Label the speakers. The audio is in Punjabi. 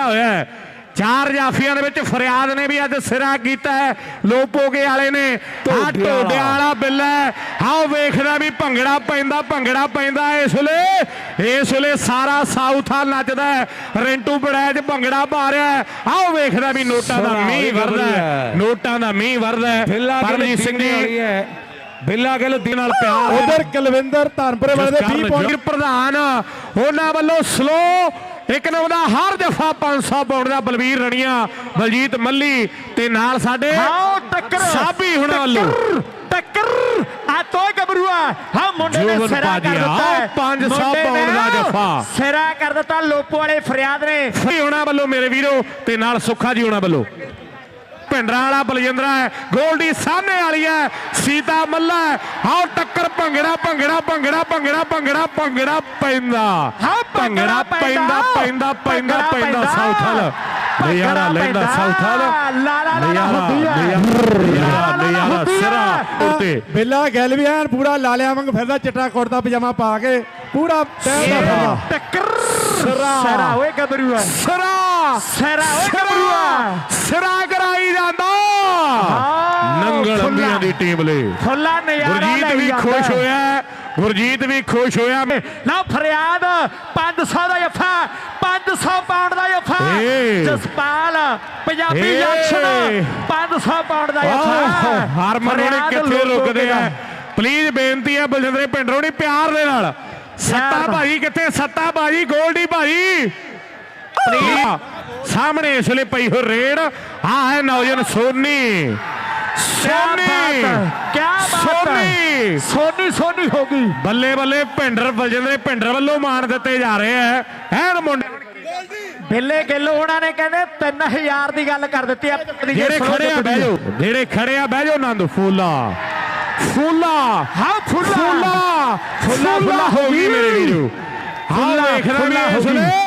Speaker 1: ਖੋਲਿਆ ਹੋਇਆ ਹੈ। ਚਾਰ ਜਾਫੀਆਂ ਦੇ ਵਿੱਚ ਫਰਿਆਦ ਨੇ ਵੀ ਅੱਜ ਸਿਰਾ ਕੀਤਾ ਹੈ। ਲੋਪੋਗੇ ਵਾਲੇ ਨੇ। ਆ
Speaker 2: ਢੋਡੇ ਵਾਲਾ।
Speaker 1: ਬਿੱਲਾ ਹੈ। ਆਓ ਵੇਖਦਾ ਵੀ ਭੰਗੜਾ ਪੈਂਦਾ ਭੰਗੜਾ ਪੈਂਦਾ ਇਸ ਵੇਲੇ। ਇਸ ਵੇਲੇ ਸਾਰਾ ਸਾਊਥ ਆ ਨੱਚਦਾ ਰਿੰਟੂ ਬੜੈਜ ਭੰਗੜਾ ਪਾ ਰਿਹਾ ਹੈ। ਆਓ ਵੇਖਦਾ ਵੀ ਨੋਟਾਂ ਦਾ ਮੀਂਹ ਵਰਦਾ। ਨੋਟਾਂ ਦਾ ਮੀਂਹ ਵਰਦਾ ਪਰਮਜੀਤ ਸਿੰਘ ਜੀ ਬਿੱਲਾ ਗਿੱਲ ਦੀ ਨਾਲ ਪਿਆਰ
Speaker 3: ਉਧਰ ਕੁਲਵਿੰਦਰ ਧਰਮਪੁਰੇ ਵਾਲੇ ਦੇ 20 ਪੁਆਇੰਟ
Speaker 1: ਪ੍ਰਧਾਨ ਉਹਨਾਂ ਵੱਲੋਂ ਸਲੋ ਇੱਕ ਨੰਬਰ ਦਾ ਹਰ ਜਫਾ 500 ਪਾਉਂਡ ਦਾ ਬਲਵੀਰ ਰਣੀਆਂ ਬਲਜੀਤ ਮੱਲੀ ਤੇ ਨਾਲ ਸਾਡੇ
Speaker 4: ਹਾਓ ਟੱਕਰ
Speaker 1: ਸਾਬੀ ਹੁਣਾਂ ਵੱਲੋਂ
Speaker 4: ਟੱਕਰ ਆ ਤੋਏ ਗੱਭਰੂਆ ਹਾਂ ਮੁੰਡੇ ਨੇ ਸਿਰਾ ਕਰ ਦਿੱਤਾ ਹੈ।
Speaker 1: ਪੰਜ ਸੌ
Speaker 4: ਮੁੰਡੇ ਨੇ
Speaker 1: ਪਾਉਂਡ ਦਾ ਜੱਫਾ।
Speaker 4: ਸਿਰਾ ਕਰ ਦਿੱਤਾ ਲੋਪੋ ਵਾਲੇ ਫਰਿਆਦ ਨੇ
Speaker 1: ਹੁਣਾਂ ਵੱਲੋਂ ਮੇਰੇ ਵੀਰੋ ਤੇ ਨਾਲ ਸੁੱਖਾ ਜੀ ਹੁਣਾਂ ਵੱਲੋਂ ਭਿੰਡਰਾਂ ਵਾਲਾ ਬਲਜਿੰਦਰਾ ਹੈ ਗੋਲਡੀ ਸਾਹਮਣੇ ਵਾਲੀ ਹੈ ਸੀਤਾ ਮੱਲਾ ਹੈ। ਆਓ ਟੱਕਰ ਭੰਗੜਾ ਭੰਗੜਾ ਭੰਗੜਾ ਭੰਗੜਾ ਭੰਗੜਾ ਭੰਗੜਾ ਪੈਂਦਾ।
Speaker 4: ਹਾਂ,
Speaker 1: ਭੰਗੜਾ ਪੈਂਦਾ ਪੈਂਦਾ। ਪੈਂਦਾ ਪੈਂਦਾ। ਸਾਊਥਲ। ਨਜ਼ਾਰਾ ਲੈਂਦਾ। ਸਾਊਥਲ।
Speaker 4: ਹੁੰਦੀ ਹੈ।
Speaker 1: ਸਿਰਾ ਉੱਤੇ।
Speaker 3: ਬਿੱਲਾ ਗਿੱਲ ਵੀ ਐਨ ਪੂਰਾ ਲਾਲਿਆਂ ਵਾਂਗ ਫਿਰਦਾ ਚਿੱਟਾ ਕੁੜਤਾ ਪਜਾਮਾ ਪਾ ਕੇ। ਪੂਰਾ ਟਹਿਲਦਾ ਫਿਰਦਾ
Speaker 4: ਟੱਕਰ। ਸਿਰਾ। ਓਏ ਗੱਭਰੂਆ।
Speaker 1: ਸਿਰਾ।
Speaker 4: ਸਿਰਾ ਓਏ ਗੱਭਰੂਆ।
Speaker 1: ਸਿਰਾ ਨੰਗਲ। ਅੰਬੀਆਂ ਦੀ ਟੀਮ ਲਈ
Speaker 4: ਫੁੱਲਾ ਨਜ਼ਾਰਾ
Speaker 1: ਗੁਰਜੀਤ ਵੀ ਖੁਸ਼। ਹੋਇਆ। ਗੁਰਜੀਤ ਵੀ ਖੁਸ਼ ਹੋਇਆ
Speaker 4: ਨਾ ਫਰਿਆਦ 500 ਦਾ ਜਫਾ 500 ਪਾਉਂਡ ਦਾ ਜਫਾ। ਜਸਪਾਲ ਪੰਜਾਬੀ। ਜੰਕਸ਼ਨ 500 ਪਾਉਂਡ ਦਾ ਜਫਾ
Speaker 1: ਹਰਮਨ ਹੋਣੀ ਕਿੱਥੇ ਰੁਕਦੇ। ਆ ਪਲੀਜ਼ ਬੇਨਤੀ ਹੈ ਬਲਜਿੰਦਰੇ ਪਿੰਡਰੋਂ ਨਹੀਂ ਪਿਆਰ ਦੇ ਨਾਲ ਸੱਤਾ। ਭਾਜੀ ਕਿੱਥੇ ਸੱਤਾ ਭਾਜੀ ਗੋਲਡੀ ਪਲੀਜ਼ ਸਾਹਮਣੇ ਇਸ ਵੇਲੇ ਪਈ ਹੋ ਰੇਡ। ਆ ਹੈ ਨੌਜਵਾਨ ਸੋਨੀ। ਸੋਨੀ।
Speaker 4: ਕਿਆ ਬਾਤ
Speaker 1: ਸੋਨੀ
Speaker 4: ਹੈ। ਸੋਨੀ। ਸੋਨੀ ਹੋ ਗਈ।
Speaker 1: ਬੱਲੇ ਬੱਲੇ ਭਿੰਡਰ ਬਲਜਿੰਦਰੇ ਭਿੰਡਰ ਵੱਲੋਂ ਮਾਣ ਦਿੱਤੇ ਜਾ ਰਹੇ ਆ ਐਨ ਮੁੰਡੇ
Speaker 4: ਬਿੱਲੇ ਗਿੱਲ ਉਹਨਾਂ ਨੇ ਕਹਿੰਦੇ 3000 ਦੀ ਗੱਲ ਕਰ ਦਿੱਤੀ ਆ।
Speaker 1: ਜਿਹੜੇ ਖੜੇ ਆ ਬਹਿ ਜਾਓ। ਜਿਹੜੇ ਖੜੇ ਆ ਬਹਿ ਜਾਓ ਆਨੰਦ। ਫੂਲਾ। ਫੂਲਾ।
Speaker 4: ਹਾਂ
Speaker 1: ਫੁੱਲਾ। ਫੁੱਲਾ। ਫੁੱਲਾ ਹੋ ਗਈ ਮੇਰੇ ਵੀਰੋ। ਹਾਂ
Speaker 4: ਫੁੱਲਾ,
Speaker 1: ਵੇਖਦਾ
Speaker 4: ਫੁੱਲਾ
Speaker 1: ਵੀ
Speaker 4: ਹੋ
Speaker 1: ਇਸ
Speaker 4: ਗਈ।
Speaker 1: ਵੇਲੇ